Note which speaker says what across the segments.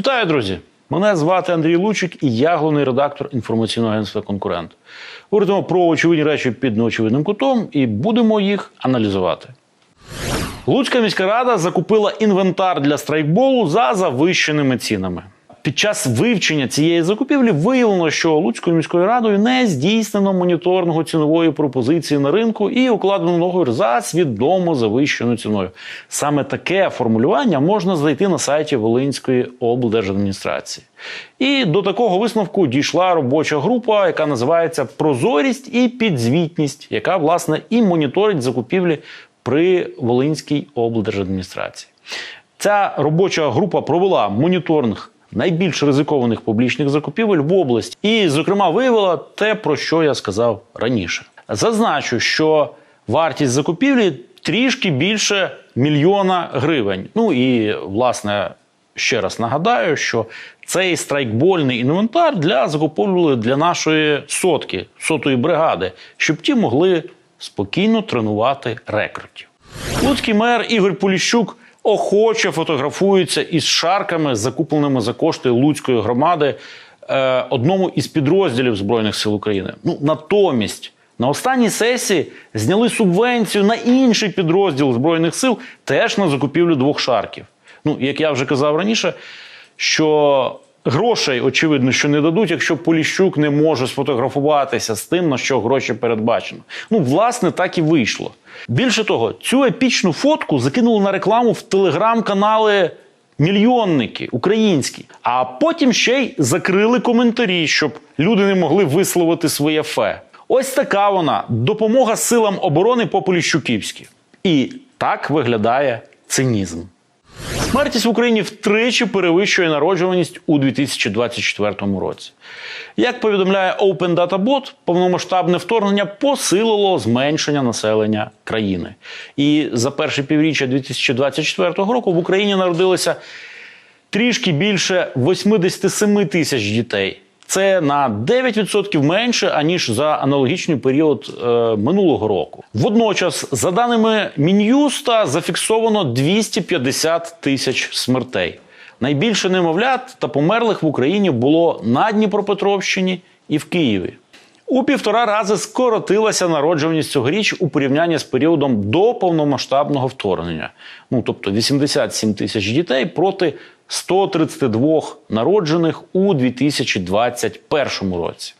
Speaker 1: Вітаю, друзі! Мене звати Андрій Лучик і я головний редактор інформаційного агентства Конкурент. Говоримо про очевидні речі під неочевидним кутом і будемо їх аналізувати. Луцька міська рада закупила інвентар для страйкболу за завищеними цінами. Під час вивчення цієї закупівлі виявлено, що Луцькою міською радою не здійснено моніторингу цінової пропозиції на ринку і укладено договір за свідомо завищеною ціною. Саме таке формулювання можна знайти на сайті Волинської облдержадміністрації. І до такого висновку дійшла робоча група, яка називається Прозорість і підзвітність, яка власне і моніторить закупівлі при Волинській облдержадміністрації. Ця робоча група провела моніторинг найбільш ризикованих публічних закупівель в області, і, зокрема, виявила те, про що я сказав раніше. Зазначу, що вартість закупівлі трішки більше мільйона гривень. Ну і власне. Ще раз нагадаю, що цей страйкбольний інвентар для закуповували для нашої сотки, сотої бригади, щоб ті могли спокійно тренувати рекрутів. Луцький мер Ігор Поліщук охоче фотографується із шарками, закупленими за кошти Луцької громади е, одному із підрозділів Збройних сил України. Ну натомість. На останній сесії зняли субвенцію на інший підрозділ Збройних сил теж на закупівлю двох шарків. Ну, як я вже казав раніше, що грошей, очевидно, що не дадуть, якщо Поліщук не може сфотографуватися з тим, на що гроші передбачено. Ну, власне, так і вийшло. Більше того, цю епічну фотку закинули на рекламу в телеграм-канали. Мільйонники українські, а потім ще й закрили коментарі, щоб люди не могли висловити своє фе. Ось така вона допомога силам оборони по Поліщуківськи. І так виглядає цинізм. Смертність в Україні втричі перевищує народжуваність у 2024 році. Як повідомляє Open Data Bot, повномасштабне вторгнення посилило зменшення населення країни. І за перше півріччя 2024 року в Україні народилося трішки більше 87 тисяч дітей. Це на 9% менше аніж за аналогічний період е, минулого року. Водночас, за даними Мін'юста, зафіксовано 250 тисяч смертей. Найбільше немовлят та померлих в Україні було на Дніпропетровщині і в Києві. У півтора рази скоротилася народжуваність цьогоріч у порівнянні з періодом до повномасштабного вторгнення. Ну тобто 87 тисяч дітей проти 132 народжених у 2021 році.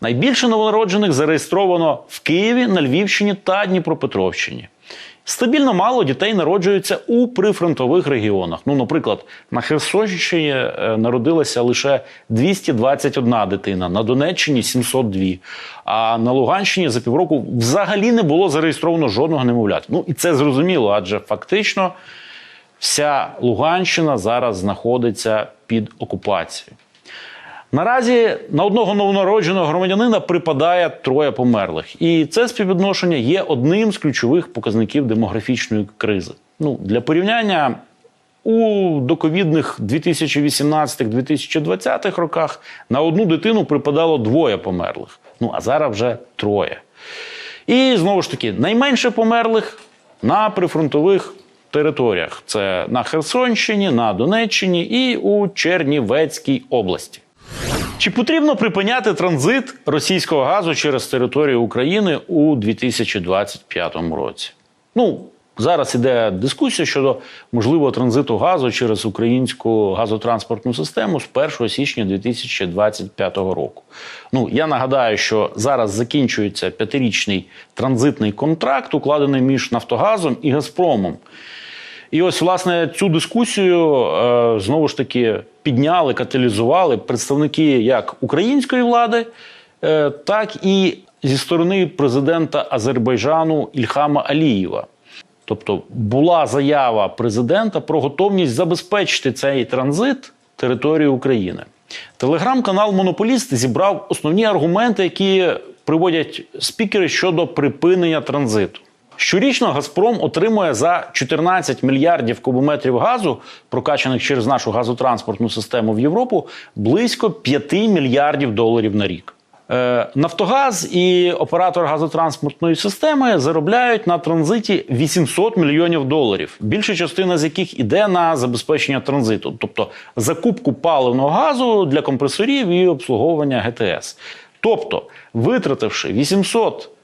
Speaker 1: Найбільше новонароджених зареєстровано в Києві, на Львівщині та Дніпропетровщині. Стабільно мало дітей народжується у прифронтових регіонах. Ну, наприклад, на Херсонщині е, народилася лише 221 дитина, на Донеччині 702. А на Луганщині за півроку взагалі не було зареєстровано жодного немовлят. Ну і це зрозуміло, адже фактично вся Луганщина зараз знаходиться під окупацією. Наразі на одного новонародженого громадянина припадає троє померлих, і це співвідношення є одним з ключових показників демографічної кризи. Ну для порівняння у доковідних 2018-2020 роках на одну дитину припадало двоє померлих. Ну а зараз вже троє. І знову ж таки, найменше померлих на прифронтових територіях: це на Херсонщині, на Донеччині і у Чернівецькій області. Чи потрібно припиняти транзит російського газу через територію України у 2025 році? Ну, зараз іде дискусія щодо можливого транзиту газу через українську газотранспортну систему з 1 січня 2025 року. Ну, я нагадаю, що зараз закінчується п'ятирічний транзитний контракт, укладений між Нафтогазом і Газпромом. І ось власне цю дискусію е, знову ж таки підняли, каталізували представники як української влади, е, так і зі сторони президента Азербайджану Ільхама Алієва. Тобто була заява президента про готовність забезпечити цей транзит території України. Телеграм-канал Монополіст зібрав основні аргументи, які приводять спікери щодо припинення транзиту. Щорічно Газпром отримує за 14 мільярдів кубометрів газу, прокачаних через нашу газотранспортну систему в Європу, близько 5 мільярдів доларів на рік. Е, Нафтогаз і оператор газотранспортної системи заробляють на транзиті 800 мільйонів доларів, більша частина з яких іде на забезпечення транзиту, тобто закупку паливного газу для компресорів і обслуговування ГТС. Тобто, витративши 800 е,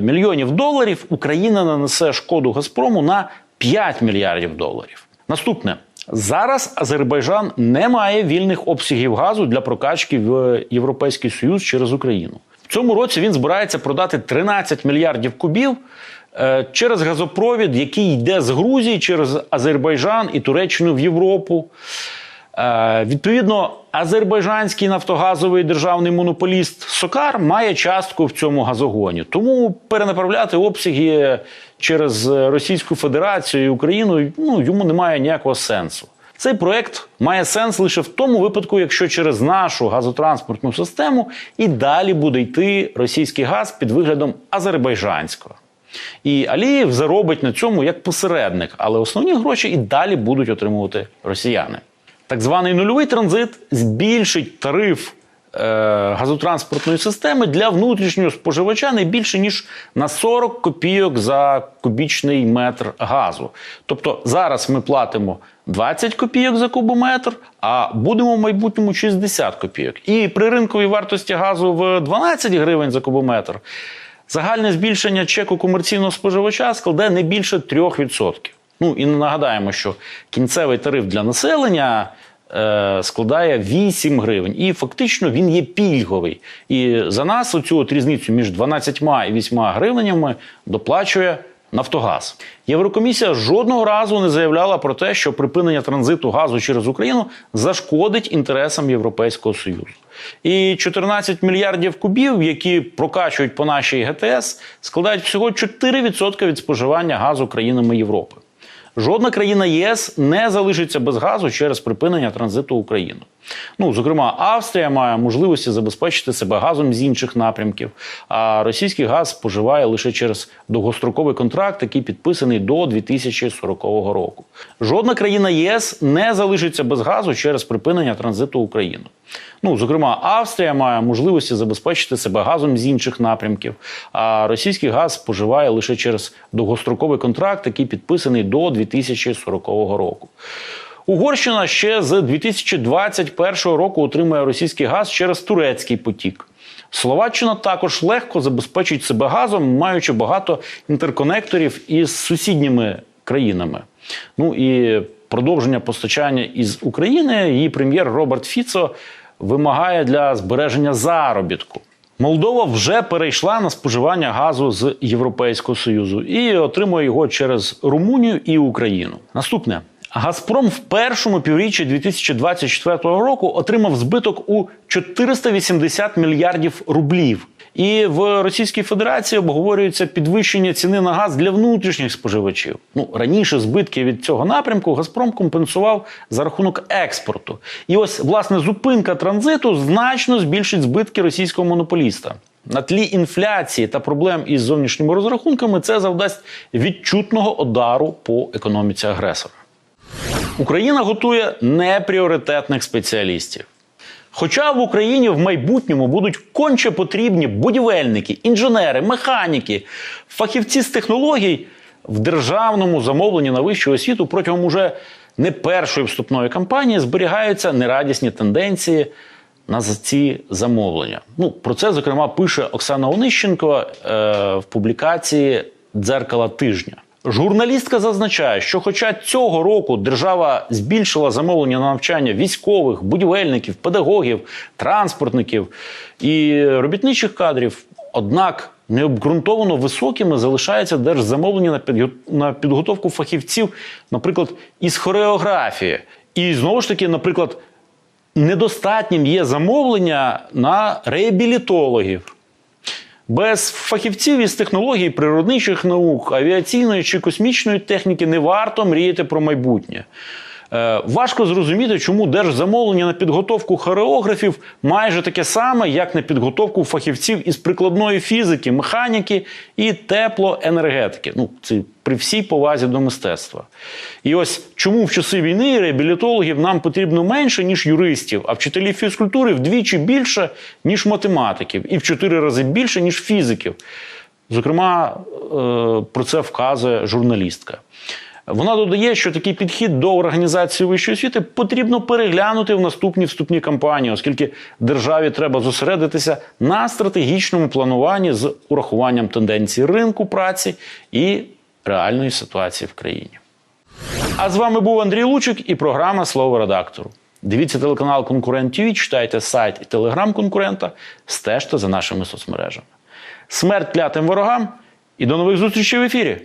Speaker 1: мільйонів доларів, Україна нанесе шкоду Газпрому на 5 мільярдів доларів. Наступне. Зараз Азербайджан не має вільних обсягів газу для прокачки в Європейський Союз через Україну. В цьому році він збирається продати 13 мільярдів кубів е, через газопровід, який йде з Грузії через Азербайджан і Туреччину в Європу. Е, Відповідно, азербайджанський нафтогазовий державний монополіст Сокар має частку в цьому газогоні. Тому перенаправляти обсяги через Російську Федерацію і Україну ну, йому немає ніякого сенсу. Цей проект має сенс лише в тому випадку, якщо через нашу газотранспортну систему і далі буде йти російський газ під виглядом азербайджанського. І Алієв заробить на цьому як посередник, але основні гроші і далі будуть отримувати росіяни. Так званий нульовий транзит збільшить тариф е, газотранспортної системи для внутрішнього споживача не більше ніж на 40 копійок за кубічний метр газу. Тобто зараз ми платимо 20 копійок за кубометр, а будемо в майбутньому 60 копійок. І при ринковій вартості газу в 12 гривень за кубометр загальне збільшення чеку комерційного споживача складе не більше 3%. Ну і нагадаємо, що кінцевий тариф для населення е, складає 8 гривень, і фактично він є пільговий. І за нас оцю от різницю між 12 і 8 гривнями доплачує. Нафтогаз Єврокомісія жодного разу не заявляла про те, що припинення транзиту газу через Україну зашкодить інтересам Європейського союзу. І 14 мільярдів кубів, які прокачують по нашій ГТС, складають всього 4% від споживання газу країнами Європи. Жодна країна ЄС не залишиться без газу через припинення транзиту України. Ну, зокрема, Австрія має можливості забезпечити себе газом з інших напрямків. А російський газ споживає лише через довгостроковий контракт, який підписаний до 2040 року. Жодна країна ЄС не залишиться без газу через припинення транзиту України. Ну, зокрема, Австрія має можливості забезпечити себе газом з інших напрямків. А російський газ споживає лише через довгостроковий контракт, який підписаний до 2040 року. Угорщина ще з 2021 року отримує російський газ через турецький потік. Словаччина також легко забезпечить себе газом, маючи багато інтерконекторів із сусідніми країнами. Ну і продовження постачання із України її прем'єр Роберт Фіцо вимагає для збереження заробітку. Молдова вже перейшла на споживання газу з Європейського союзу і отримує його через Румунію і Україну. Наступне. Газпром в першому півріччі 2024 року отримав збиток у 480 мільярдів рублів. І в Російській Федерації обговорюється підвищення ціни на газ для внутрішніх споживачів. Ну раніше збитки від цього напрямку Газпром компенсував за рахунок експорту. І ось власне зупинка транзиту значно збільшить збитки російського монополіста. На тлі інфляції та проблем із зовнішніми розрахунками це завдасть відчутного удару по економіці агресора. Україна готує непріоритетних спеціалістів. Хоча в Україні в майбутньому будуть конче потрібні будівельники, інженери, механіки, фахівці з технологій в державному замовленні на вищу освіту протягом уже не першої вступної кампанії зберігаються нерадісні тенденції на ці замовлення. Ну про це зокрема пише Оксана Онищенко е, в публікації Дзеркала тижня. Журналістка зазначає, що, хоча цього року держава збільшила замовлення на навчання військових, будівельників, педагогів, транспортників і робітничих кадрів, однак необґрунтовано високими залишаються держзамовлення на підготовку фахівців, наприклад, із хореографії. І знову ж таки, наприклад, недостатнім є замовлення на реабілітологів. Без фахівців із технологій, природничих наук, авіаційної чи космічної техніки не варто мріяти про майбутнє. Е, важко зрозуміти, чому держзамовлення на підготовку хореографів майже таке саме, як на підготовку фахівців із прикладної фізики, механіки і теплоенергетики. Ну, це при всій повазі до мистецтва. І ось чому в часи війни реабілітологів нам потрібно менше, ніж юристів, а вчителів фізкультури вдвічі більше, ніж математиків, і в чотири рази більше, ніж фізиків. Зокрема, е, про це вказує журналістка. Вона додає, що такий підхід до організації вищої освіти потрібно переглянути в наступній вступній кампанії, оскільки державі треба зосередитися на стратегічному плануванні з урахуванням тенденцій ринку праці і реальної ситуації в країні. А з вами був Андрій Лучик і програма Слово редактору. Дивіться телеканал Конкурент ТВ, читайте сайт і телеграм конкурента, стежте за нашими соцмережами. Смерть клятим ворогам і до нових зустрічей в ефірі!